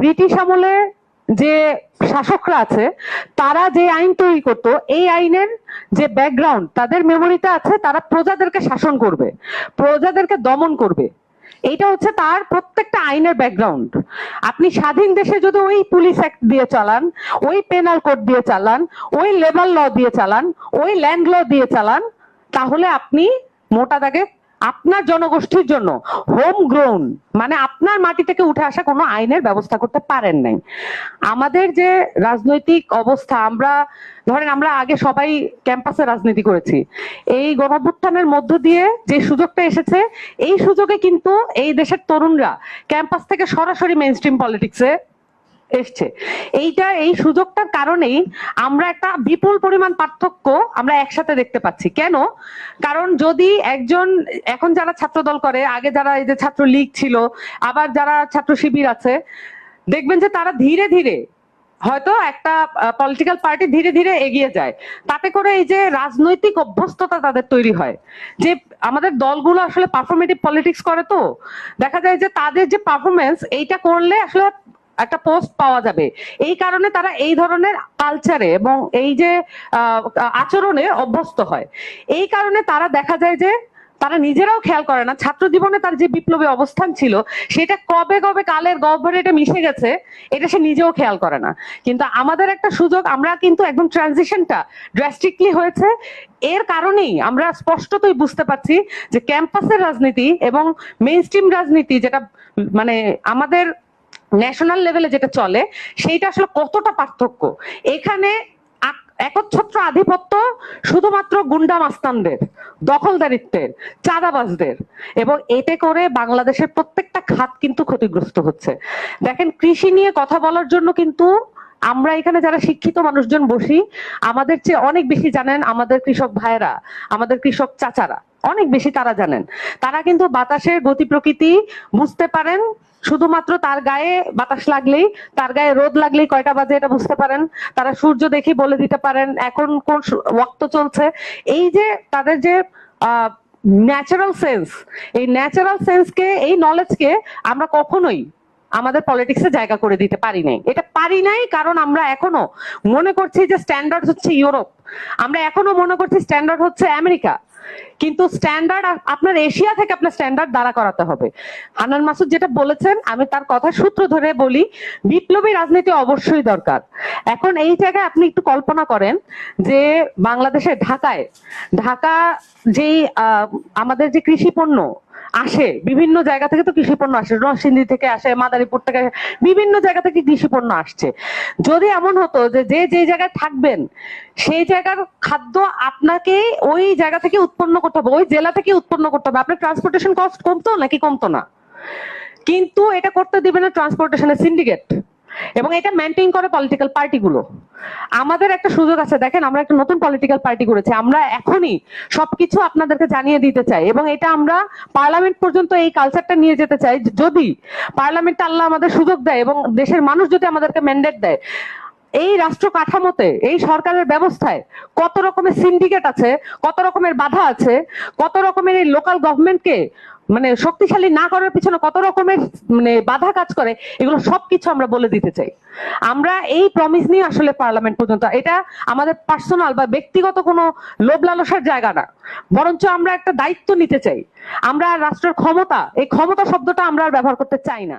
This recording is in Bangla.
ব্রিটিশ আমলে যে শাসকরা আছে, তারা যে আইন তৈরি করতো, এই আইনের যে ব্যাকগ্রাউন্ড তাদের মেমোরিতে আছে, তারা প্রজাদেরকে শাসন করবে, প্রজাদেরকে দমন করবে। এইটা হচ্ছে তার প্রত্যেকটা আইনের ব্যাকগ্রাউন্ড আপনি স্বাধীন দেশে যদি ওই পুলিশ অ্যাক্ট দিয়ে চালান, ওই পেনাল কোড দিয়ে চালান, ওই লেবার ল দিয়ে চালান, ওই ল্যান্ড ল দিয়ে চালান, তাহলে আপনি মোটা দাগে আপনার জনগোষ্ঠীর জন্য হোম গ্রোন মানে আপনার মাটি থেকে উঠে আসা কোনো আইনের ব্যবস্থা করতে পারেন নাই। আমাদের যে রাজনৈতিক অবস্থা, আমরা, ধরেন আমরা আগে সবাই ক্যাম্পাসে রাজনীতি করেছি। এই গণভ্যুত্থানের মধ্য দিয়ে যে সুযোগটা এসেছে, এই সুযোগে কিন্তু এই দেশের তরুণরা ক্যাম্পাস থেকে সরাসরি মেইন স্ট্রিম পলিটিক্সে এসছে। এইটা, এই সুযোগটার কারণেই আমরা একটা বিপুল পরিমাণ পার্থক্য আমরা একসাথে দেখতে পাচ্ছি। কেন? কারণ যদি একজন, এখন যারা ছাত্র দল করে, আগে যারা এই যে ছাত্র লীগ ছিল, আবার যারা ছাত্র শিবির আছে, দেখবেন যে তারা ধীরে ধীরে হয়তো একটা পলিটিক্যাল পার্টি ধীরে ধীরে এগিয়ে যায়। তাতে করে এই যে রাজনৈতিক অভ্যস্ততা তাদের তৈরি হয়। যে আমাদের দলগুলো আসলে পারফরমেটিভ পলিটিক্স করে তো। দেখা যায় যে তাদের যে পারফরমেন্স এইটা করলে আসলে একটা পোস্ট পাওয়া যাবে। এই কারণে তারা এই ধরনের কালচারে এবং এই যে আচরণে অভ্যস্ত হয়। এই কারণে তারা দেখা যায় যে, তারা নিজেরাও খেয়াল করে না, ছাত্র জীবনে তার যে বিপ্লবী অবস্থান ছিল, সেটা কবে কবে কালের গহ্বরে এটা মিশে গেছে, এটা সে নিজেও খেয়াল করে না। কিন্তু আমাদের একটা সুযোগ, আমরা কিন্তু একদম ট্রানজিশনটা ড্রাস্টিকলি হয়েছে। এর কারণেই আমরা স্পষ্টতই বুঝতে পারছি যে ক্যাম্পাসের রাজনীতি এবং মেইন স্ট্রিম রাজনীতি যেটা মানে আমাদের ন্যাশনাল লেভেলে যেটা চলে, সেইটা আসলে কতটা পার্থক্য? এখানে একচ্ছত্র আধিপত্য শুধুমাত্র গুন্ডা মাস্তানদের, দখলদারিত্বের, চাঁদাবাজদের এবং এতে করে বাংলাদেশের প্রত্যেকটা খাত কিন্তু ক্ষতিগ্রস্ত হচ্ছে। দেখেন, কৃষি নিয়ে কথা বলার জন্য কিন্তু আমরা এখানে যারা শিক্ষিত মানুষজন বসি, আমাদের চেয়ে অনেক বেশি জানেন আমাদের কৃষক ভাইয়েরা, আমাদের কৃষক চাচারা। অনেক বেশি তারা জানেন। তারা কিন্তু বাতাসের গতি প্রকৃতি বুঝতে পারেন, শুধুমাত্র তার গায়ে বাতাস লাগলেই, তার গায়ে রোদ লাগলেই কয়টা বাজে এটা বুঝতে পারেন। তারা সূর্য দেখে বলে দিতে পারেন, এখন কোন ওয়াক্ত চলছে। এই যে তাদের যে আহ ন্যাচারাল সেন্স এই ন্যাচারাল সেন্সকে এই নলেজকে আমরা কখনোই আমাদের পলিটিক্সে জায়গা করে দিতে পারি নাই। এটা পারি নাই কারণ আমরা এখনও মনে করছি যে স্ট্যান্ডার্ড হচ্ছে ইউরোপ। আমরা এখনও মনে করছি স্ট্যান্ডার্ড হচ্ছে আমেরিকা। কিন্তু স্ট্যান্ডার্ড আপনার এশিয়া থেকে আপনার স্ট্যান্ডার্ড দাঁড়া করাতে হবে। হানান মাসুদ যেটা বলেছেন, আমি তার কথা সূত্র ধরে বলি, বিপ্লবী রাজনীতি অবশ্যই দরকার। এখন এই জায়গায় আপনি একটু কল্পনা করেন যে বাংলাদেশের ঢাকায়, ঢাকা যেই আমাদের যে কৃষি পণ্য আসে। বিভিন্ন জায়গা থেকে তো কৃষি পণ্য আসে। নরসিংদী থেকে আসে, মাদারীপুর থেকে বিভিন্ন জায়গা থেকে কৃষি পণ্য আসছে। যদি এমন হতো যে যে যে জায়গায় থাকবেন, সেই জায়গার খাদ্য আপনাকে ওই জায়গা থেকে উৎপন্ন করতে হবে, ওই জেলা থেকে উৎপন্ন করতে হবে। আপনার ট্রান্সপোর্টেশন কস্ট কমতো নাকি কমতো না? কিন্তু এটা করতে দিবে না ট্রান্সপোর্টেশনের সিন্ডিকেট এবং এটা মেনটেন করে পলিটিক্যাল পার্টিগুলো আমাদের একটা সুযোগ আছে, দেখেন আমরা একটা নতুন পলিটিক্যাল পার্টি করেছি আমরা এখনই সবকিছু আপনাদেরকে জানিয়ে দিতে চাই এবং এটা আমরা পার্লামেন্ট পর্যন্ত এই কালচারটা নিয়ে যেতে চাই, যদি পার্লামেন্টে আল্লাহ আমাদের সুযোগ দেয় এবং দেশের মানুষ যদি আমাদেরকে ম্যান্ডেট দেয়। এই রাষ্ট্র কাঠামোতে, এই সরকারের ব্যবস্থায় কত রকমের সিন্ডিকেট আছে, কত রকমের বাধা আছে, কত রকমের এই লোকাল গভর্নমেন্টকে মানে শক্তিশালী না করার পিছনে কত রকমের মানে বাধা কাজ করে, এগুলো সবকিছু আমরা বলে দিতে চাই। আমরা এই প্রমিস নিয়ে আসলে পার্লামেন্ট পর্যন্ত, এটা আমাদের পার্সোনাল বা ব্যক্তিগত কোনো লোভ লালসার জায়গা না। বরঞ্চ আমরা একটা দায়িত্ব নিতে চাই। আমরা রাষ্ট্রের ক্ষমতা, এই ক্ষমতা শব্দটা আমরা আর ব্যবহার করতে চাই না।